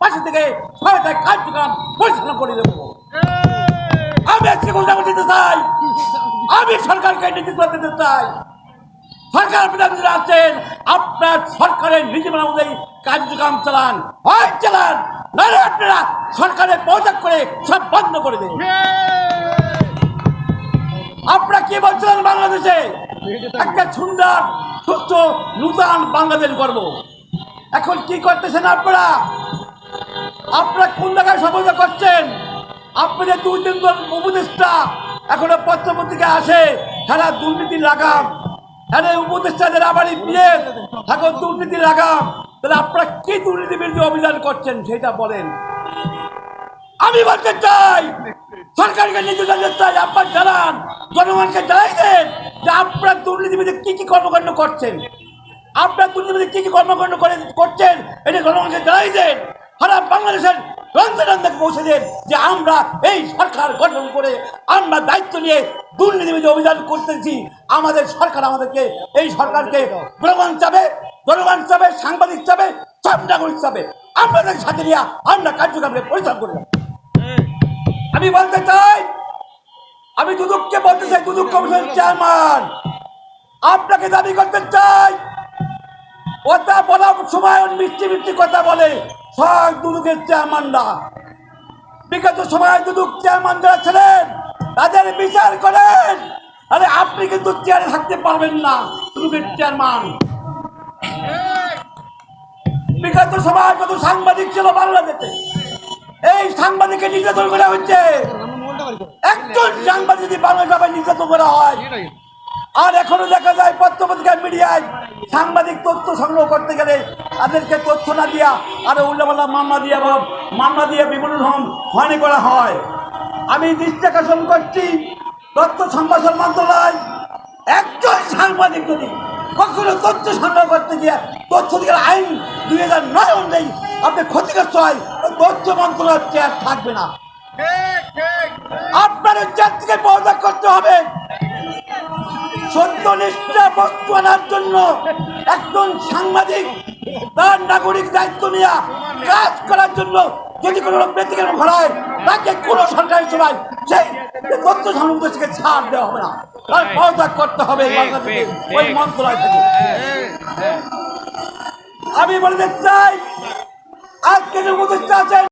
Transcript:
পাশে থেকে সহায়তায় কার্যক্রম পরিচালনা করে দেবো। আমি আজকে ঘোষণা দিতে চাই। আমি সরকারকে নেতৃত্ব দিতে চাই। সরকার প্রধানমন্ত্রী আছেন, আপনার সরকারের নীতিমালা অনুযায়ী কার্যক্রম চালান হয় চালান। নাহলে আপনারা সরকারের পদত্যাগ করে সব বন্ধ করে দেন। আপনারা কি বলছিলেন বাংলাদেশে? একটা সুন্দর, সুস্থ, নূতন বাংলাদেশ গর্ব এখন কি করতেছেন আপনারা? আপনারা কোন জায়গায় সফলতা করছেন? আপনাদের দুই তিনজন উপদেষ্টা এখনও পত্রপত্রিকা আসে তারা দুর্নীতি লাগাম। তারা উপদেষ্টাদের আবারই বিয়ে এখন দুর্নীতি লাগাম, তাহলে আপনারা কি দুর্নীতি বিরুদ্ধে অভিযান করছেন সেটা বলেন। আমি বলতে চাই, সরকারকে নিজে চাই, আপনার জানান, জনগণকে জানাই দেন যে আপনার দুর্নীতিবিদে কি কি কর্মকাণ্ড করছেন। আপনার দুর্নীতিবিদে কি কি কর্মকাণ্ড করে করছেন, এটা জনগণকে জানাই দেন। সারা বাংলাদেশের রন্ধে পৌঁছে দেন যে আমরা এই সরকার গঠন করে আমরা দায়িত্ব নিয়ে দুর্নীতিবিধি অভিযান করতেছি, আমাদের সরকার আমাদেরকে, এই সরকারকে জনগণ চাবে জনগণ চাবে, সাংবাদিক চাবে সব নাগরিক চাবে। আপনাদের সাথে নিয়ে আমরা কার্যক্রমে পরিচালনা করে আমি বলতে চাই, আমি দুদককে বলতে চাই, দুদক কমিশন চেয়ারম্যান। আপনাকে দাবি করতে চাই কথা বলার সময় মিষ্টি মিষ্টি কথা বলে। সব দুদকের চেয়ারম্যানরা। বিগত সময় দুদক চেয়ারম্যান যারা ছিলেন। তাদের বিচার করেন। আরে আপনি কিন্তু চেয়ারে থাকতে পারবেন না, দুদকের চেয়ারম্যান। বিগত সময় কত সাংবাদিক ছিল বাংলাদেশে। এই সাংবাদিককে নির্যাতন করা হচ্ছে। একজন সাংবাদিক যদি বাংলাদেশে নির্যাতন করা হয় আর এখনও দেখা যায় পত্রপত্রিকা মিডিয়ায় সাংবাদিক তথ্য সংগ্রহ করতে গেলে তাদেরকে তথ্য না দিয়া আরও উল্লাপাল্লা মামলা দিয়া মামলা দিয়ে বিভিন্ন রকম হয়নি করা হয়। আমি দৃষ্টি আকর্ষণ করছি তথ্য সম্ভাষণ মন্ত্রণালয় একজন সাংবাদিক যদি কখনো তথ্য সংগ্রহ করতে গিয়ে তথ্য দিকে আইন দুই হাজার নয় অনুযায়ী আপনি ক্ষতিগ্রস্ত হয় তথ্য মন্ত্রণালয়ের চেয়ার থাকবে না। আপনার চেয়ার থেকে পদত্যাগ করতে হবে। আনার জন্য একজন সাংবাদিক তার নাগরিক দায়িত্ব নেওয়া কাজ করার জন্য যদি কোনো ব্যক্তিকে ঘটায় তাকে কোনো সরকারি সময় সেই তথ্য ছাড় দেওয়া হবে না। তার পদত্যাগ করতে হবে ওই মন্ত্রণালয় থেকে। আমি বলতে চাই আজকে যে উপদেষ্টা আছেন